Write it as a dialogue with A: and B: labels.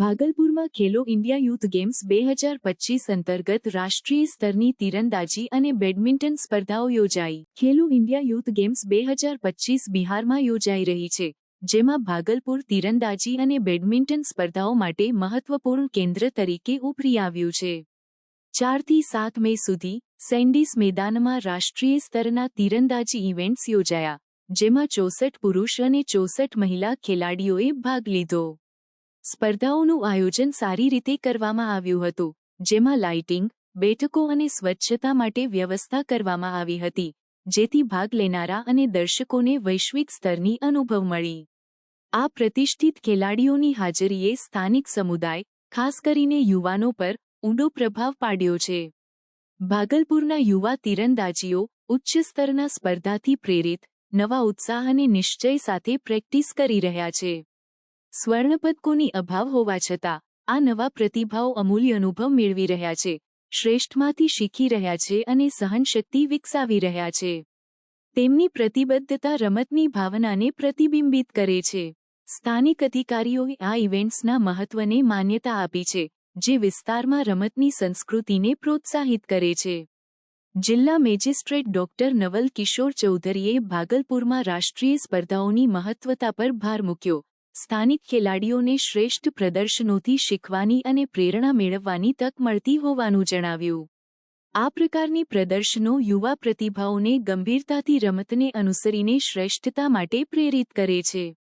A: ભાગલપુરમાં Khelo India youth games બે હજાર પચીસ અંતર્ગત રાષ્ટ્રીય સ્તરની તીરંદાજી અને બેડમિન્ટન સ્પર્ધાઓ યોજાઈ. ખેલો ઇન્ડિયા યુથ ગેમ્સ બે હજાર પચીસ બિહારમાં યોજાઈ રહી છે, જેમાં ભાગલપુર તીરંદાજી અને બેડમિન્ટન સ્પર્ધાઓ માટે મહત્વપૂર્ણ કેન્દ્ર તરીકે ઉભરી આવ્યું છે. ચારથી સાત મે સુધી સેન્ડીસ મેદાનમાં રાષ્ટ્રીય સ્તરના તીરંદાજી ઇવેન્ટ્સ યોજાયા, જેમાં ચોસઠ પુરુષ અને ચોસઠ મહિલા ખેલાડીઓએ ભાગ લીધો. સ્પર્ધાઓનું આયોજન સારી રીતે કરવામાં આવ્યું હતું, જેમાં લાઇટિંગ, બેઠકો અને સ્વચ્છતા માટે વ્યવસ્થા કરવામાં આવી હતી, જેથી ભાગ લેનારા અને દર્શકોને વૈશ્વિક સ્તરની અનુભવ મળી. આ પ્રતિષ્ઠિત ખેલાડીઓની હાજરીએ સ્થાનિક સમુદાય, ખાસ કરીને યુવાનો પર ઊંડો પ્રભાવ પાડ્યો છે. ભાગલપુરના યુવા તીરંદાજીઓ ઉચ્ચ સ્તરના સ્પર્ધાથી પ્રેરિત, નવા ઉત્સાહ અને નિશ્ચય સાથે પ્રેક્ટિસ કરી રહ્યા છે. સ્વર્ણપદકોની અભાવ હોવા છતાં, આ નવા પ્રતિભાઓ અમૂલ્ય અનુભવ મેળવી રહ્યા છે. શ્રેષ્ઠમાંથી શીખી રહ્યા છે અને સહનશક્તિ વિકસાવી રહ્યા છે. તેમની પ્રતિબદ્ધતા રમતની ભાવનાને પ્રતિબિંબિત કરે છે. સ્થાનિક અધિકારીઓએ આ ઇવેન્ટ્સના મહત્વને માન્યતા આપી છે, જે વિસ્તારમાં રમતની સંસ્કૃતિને પ્રોત્સાહિત કરે છે. જિલ્લા મેજિસ્ટ્રેટ ડોક્ટર નવલ કિશોર ચૌધરીએ ભાગલપુરમાં રાષ્ટ્રીય સ્પર્ધાઓની મહત્વતા પર ભાર મૂક્યો. સ્થાનિક ખેલાડીઓને શ્રેષ્ઠ પ્રદર્શનોથી શીખવાની અને પ્રેરણા મેળવવાની તક મળતી હોવાનું જણાવ્યું. આ પ્રકારની પ્રદર્શનો યુવા પ્રતિભાઓને ગંભીરતાથી રમતને અનુસરીને શ્રેષ્ઠતા માટે પ્રેરિત કરે છે.